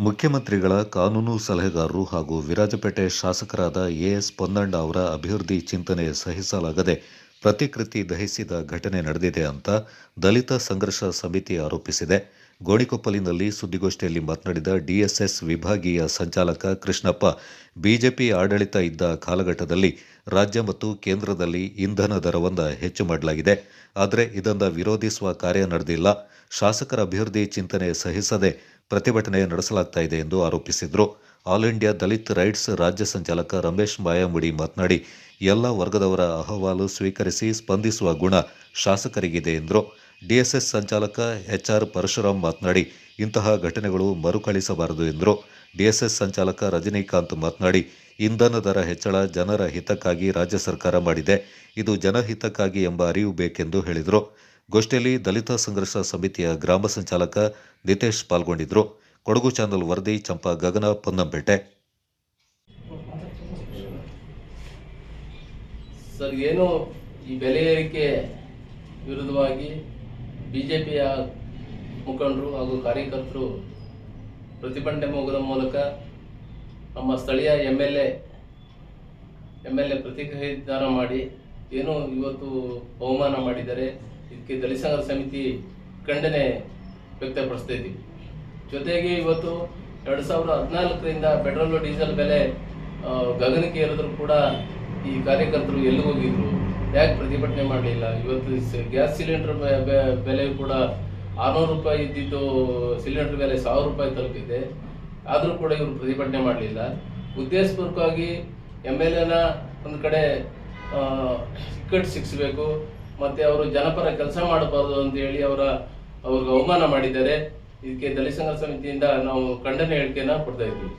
ಮುಖ್ಯಮಂತ್ರಿಗಳ ಕಾನೂನು ಸಲಹೆಗಾರರು ಹಾಗೂ ವಿರಾಜಪೇಟೆ ಶಾಸಕರಾದ ಎಎಸ್ ಪೊನ್ನಣ್ಣ ಅವರ ಅಭಿವೃದ್ಧಿ ಚಿಂತನೆ ಸಹಿಸಲಾಗದೆ ಪ್ರತಿಕೃತಿ ದಹಿಸಿದ ಘಟನೆ ನಡೆದಿದೆ ಅಂತ ದಲಿತ ಸಂಘರ್ಷ ಸಮಿತಿ ಆರೋಪಿಸಿದೆ. ಗೋಣಿಕೊಪ್ಪಲಿನಲ್ಲಿ ಸುದ್ದಿಗೋಷ್ಠಿಯಲ್ಲಿ ಮಾತನಾಡಿದ ಡಿಎಸ್ಎಸ್ ವಿಭಾಗೀಯ ಸಂಚಾಲಕ ಕೃಷ್ಣಪ್ಪ, ಬಿಜೆಪಿ ಆಡಳಿತ ಇದ್ದ ಕಾಲಘಟ್ಟದಲ್ಲಿ ರಾಜ್ಯ ಮತ್ತು ಕೇಂದ್ರದಲ್ಲಿ ಇಂಧನ ದರವನ್ನು ಹೆಚ್ಚು ಮಾಡಲಾಗಿದೆ. ಆದರೆ ಇದನ್ನು ವಿರೋಧಿಸುವ ಕಾರ್ಯ ನಡೆದಿಲ್ಲ. ಶಾಸಕರ ಅಭಿವೃದ್ಧಿ ಚಿಂತನೆ ಸಹಿಸದೆ ಪ್ರತಿಭಟನೆ ನಡೆಸಲಾಗ್ತಾ ಇದೆ ಎಂದು ಆರೋಪಿಸಿದರು. ಆಲ್ ಇಂಡಿಯಾ ದಲಿತ್ ರೈಟ್ಸ್ ರಾಜ್ಯ ಸಂಚಾಲಕ ರಮೇಶ್ ಮಾಯಾಮುಡಿ ಮಾತನಾಡಿ, ಎಲ್ಲ ವರ್ಗದವರ ಅಹವಾಲು ಸ್ವೀಕರಿಸಿ ಸ್ಪಂದಿಸುವ ಗುಣ ಶಾಸಕರಿಗಿದೆ ಎಂದರು. ಡಿಎಸ್ಎಸ್ ಸಂಚಾಲಕ ಎಚ್ಆರ್ ಪರಶುರಾಮ್ ಮಾತನಾಡಿ, ಇಂತಹ ಘಟನೆಗಳು ಮರುಕಳಿಸಬಾರದು ಎಂದರು. ಡಿಎಸ್ಎಸ್ ಸಂಚಾಲಕ ರಜನಿಕಾಂತ್ ಮಾತನಾಡಿ, ಇಂಧನ ದರ ಹೆಚ್ಚಳ ಜನರ ಹಿತಕ್ಕಾಗಿ ರಾಜ್ಯ ಸರ್ಕಾರ ಮಾಡಿದೆ. ಇದು ಜನಹಿತಕ್ಕಾಗಿ ಎಂಬ ಅರಿವು ಬೇಕೆಂದು ಹೇಳಿದರು. ಗೋಷ್ಠಿಯಲ್ಲಿ ದಲಿತ ಸಂಘರ್ಷ ಸಮಿತಿಯ ಗ್ರಾಮ ಸಂಚಾಲಕ ನಿತೇಶ್ ಪಾಲ್ಗೊಂಡಿದ್ದರು ಕೊಡಗು ಚಾನಲ್ ವರದಿ ಚಂಪಾ ಗಗನ, ಪೊನ್ನಂಪೇಟೆ. ಸರ್, ಏನು ಈ ಬೆಲೆ ಏರಿಕೆ ವಿರುದ್ಧವಾಗಿ ಬಿಜೆಪಿಯ ಮುಖಂಡರು ಹಾಗೂ ಕಾರ್ಯಕರ್ತರು ಪ್ರತಿಭಟನೆ ಹೋಗುವ ಮೂಲಕ ನಮ್ಮ ಸ್ಥಳೀಯ M L A M L A ಪ್ರತಿಕ್ರಿಯೆದಾನ ಮಾಡಿ ಏನು ಇವತ್ತು ಅವಮಾನ ಮಾಡಿದ್ದಾರೆ. ಇದಕ್ಕೆ ದಲಿತ ಸಮಿತಿ ಖಂಡನೆ ವ್ಯಕ್ತಪಡಿಸ್ತಾ ಇದ್ದೀವಿ ಜೊತೆಗೆ ಇವತ್ತು ಎರಡು ಸಾವಿರದ ಹದಿನಾಲ್ಕರಿಂದ ಪೆಟ್ರೋಲು ಡೀಸೆಲ್ ಬೆಲೆ ಗಗನಕ್ಕೆ ಏರಿದ್ರು ಕೂಡ ಈ ಕಾರ್ಯಕರ್ತರು ಎಲ್ಲಿ ಹೋಗಿದ್ರು, ಯಾಕೆ ಪ್ರತಿಭಟನೆ ಮಾಡಲಿಲ್ಲ? ಇವತ್ತು ಗ್ಯಾಸ್ ಸಿಲಿಂಡರ್ ಬೆಲೆ ಕೂಡ ಆರ್ನೂರು ರೂಪಾಯಿ ಇದ್ದಿದ್ದು ಸಿಲಿಂಡರ್ ಬೆಲೆ ಸಾವಿರ ರೂಪಾಯಿ ತಲುಪಿದೆ. ಆದರೂ ಕೂಡ ಇವರು ಪ್ರತಿಭಟನೆ ಮಾಡಲಿಲ್ಲ. ಉದ್ದೇಶಪೂರ್ವಕವಾಗಿ ಎಂ ಎಲ್ ಎನ ಒಂದು ಕಡೆ ಆ, ಇಕ್ಕಟ್ಟು ಮತ್ತು ಅವರು ಜನಪರ ಕೆಲಸ ಮಾಡಬಾರದು ಅಂತ ಹೇಳಿ ಅವರ ಅವ್ರಿಗೆ ಅವಮಾನ ಮಾಡಿದ್ದಾರೆ. ಇದಕ್ಕೆ ದಲಿತ ಸಂಘ ಸಮಿತಿಯಿಂದ ನಾವು ಖಂಡನೆ ಹೇಳಿಕೆಯನ್ನು ಕೊಡ್ತಾ ಇದ್ದೀವಿ.